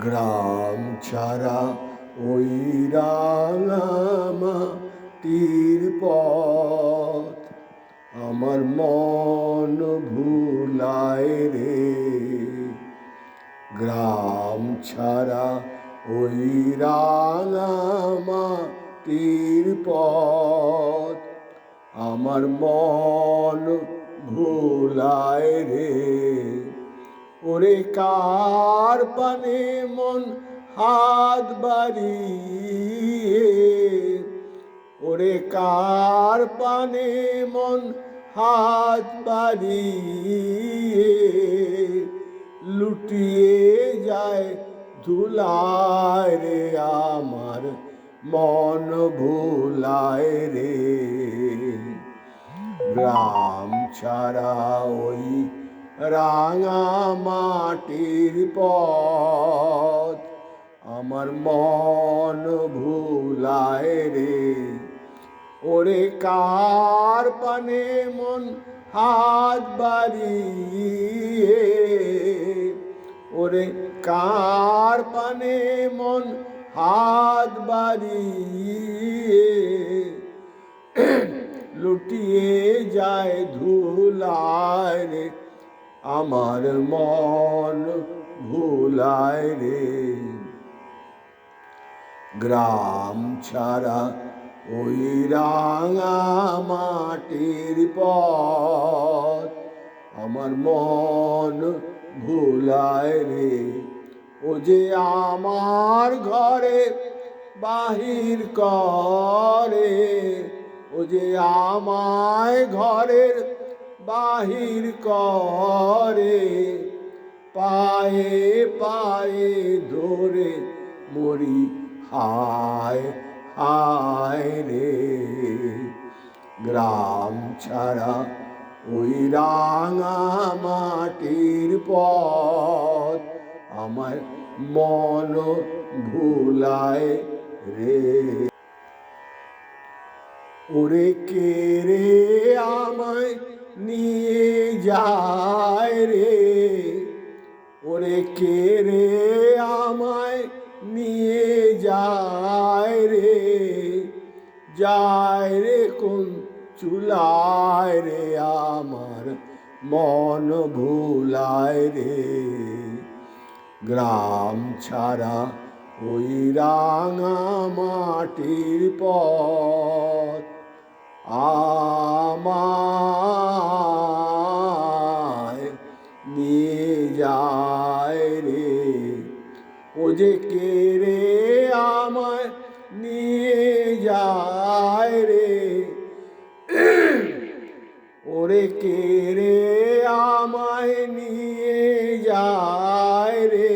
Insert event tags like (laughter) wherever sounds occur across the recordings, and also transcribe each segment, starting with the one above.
গ্রাম ছাড়া ওই রাঙামাটির পথ। আমার মন ভুলায় রে। গ্রাম ছাড়া ওই রাঙামাটির পথ। আমার মন ভুলায় রে। ওরে কার পানে মন হাত বাড়িয়ে? ওরে কার পানে মন হাত বাড়িয়ে? লুটিয়ে যায় ধুলায় রে আমার, মন ভুলায় রে। গ্রাম ছাড়া ওই রাঙা মাটির পথ। আমার মন ভুলায় রে। ওরে কার পানে মন হাত বাড়িয়ে? ওরে কার পানে মন হাত বাড়িয়ে? (clears throat) লুটিয়ে যায় ধুলায় রে। আমার মন ভুলায় রে। গ্রাম ছাড়া ওই রাঙা মাটির পথ আমার মন ভুলায় রে। ও যে আমার ঘরে বাহির করে, ও যে আমায় ঘরের বাহির করে, পায়ে পায়ে ধরে মরি, হায় হায় রে। গ্রাম ছাড়া ওই রাঙা মাটির পথ আমার মন ভুলায় রে। ওরে কে রে আমায় নিয়ে যায় রে। ওরে কে রে আমায় নিয়ে যায় রে? যায় রে কোন চুলায় রে আমার মন ভুলায় রে? গ্রাম ছাড়া ওই রাঙা মাটির পথ। আমায় যে কে রে আমায় নিয়ে যায় রে? ওরে কে রে আমায় নিয়ে যায় রে?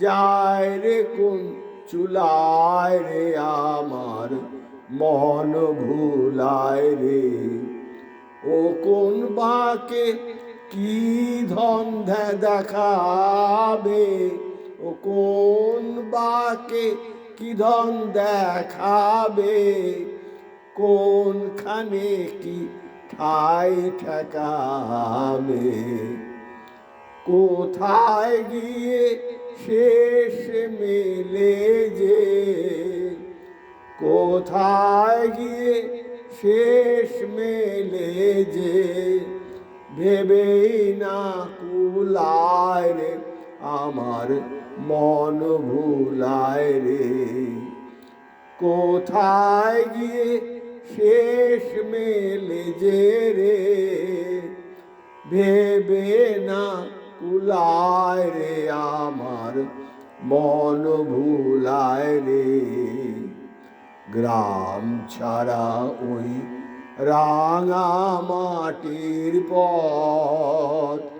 যায় রে কোন চুলায় রে আমার মন ভুলায় রে? ও কোন বাকে কি ধন্ধা দেখাবে? ও কোন বাকে কি ধন দেখাবে? কোনখানে কি ঠাই ঠেকাবে? কোথায় গিয়ে শেষ মেলে যে? কোথায় গিয়ে শেষ মেলে যে? ভেবেই না কুলায় রে আমার মন ভুলায় রে। কোথায় গিয়ে শেষ মেলে যে রে? ভেবে না কুলায় রে আমার মন ভুলায় রে। গ্রাম ছাড়া ওই রাঙা মাটির পথ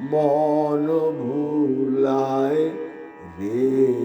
মন ভুলায় রে।